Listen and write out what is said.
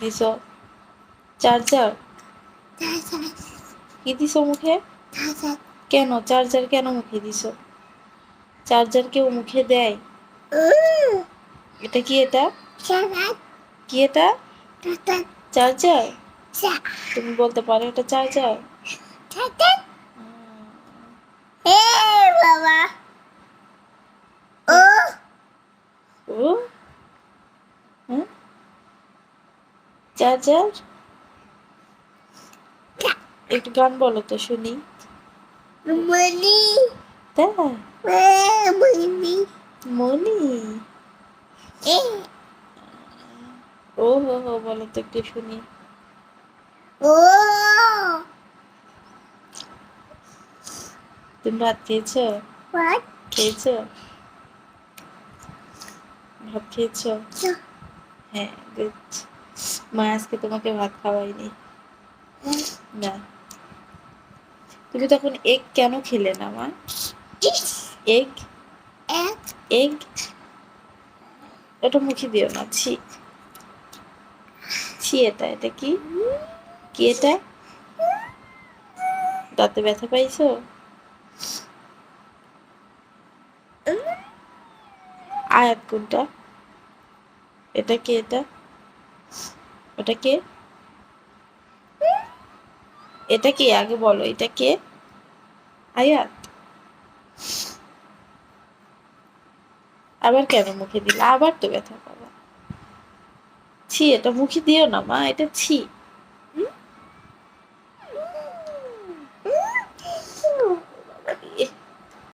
দিছ? চার্জার? কি দিছ মুখে? কেন? চার্জার কেন মুখে দিছ? চার্জার কেউ মুখে দেয়? এটা কি এটা? কি এটা? চার্জার? তুমি বলতে পারো এটা চার্জার? বাবা। ও। ও হ্যাঁ চার্জার একটু গান বলো তো শুনি। মনি মনি মনি ও হো হো বলো তো একটু শুনি। ও। তুমি ভাত খেয়েছো? what খেয়েছো? ভাত খেয়েছো? হ্যাঁ গুড মা আজকে তোমাকে ভাত খাওয়াইনি না। তুমি তখন এগ কেন খেলে না মা? এগ এক এগ এটা মুখে দিও না ছি। ছি এটা এটা কি? কি এটা? দাঁতে ব্যথা পাইছো? আয়াত কোনটা? এটা কে এটা? ওটা কে? এটা কে? আগে বলো, এটা কে? আয়াত। আবার কেন মুখে দিলে? আবার তো ব্যথা পাবা। ছি, এটা মুখে দিও না মা, এটা ছি।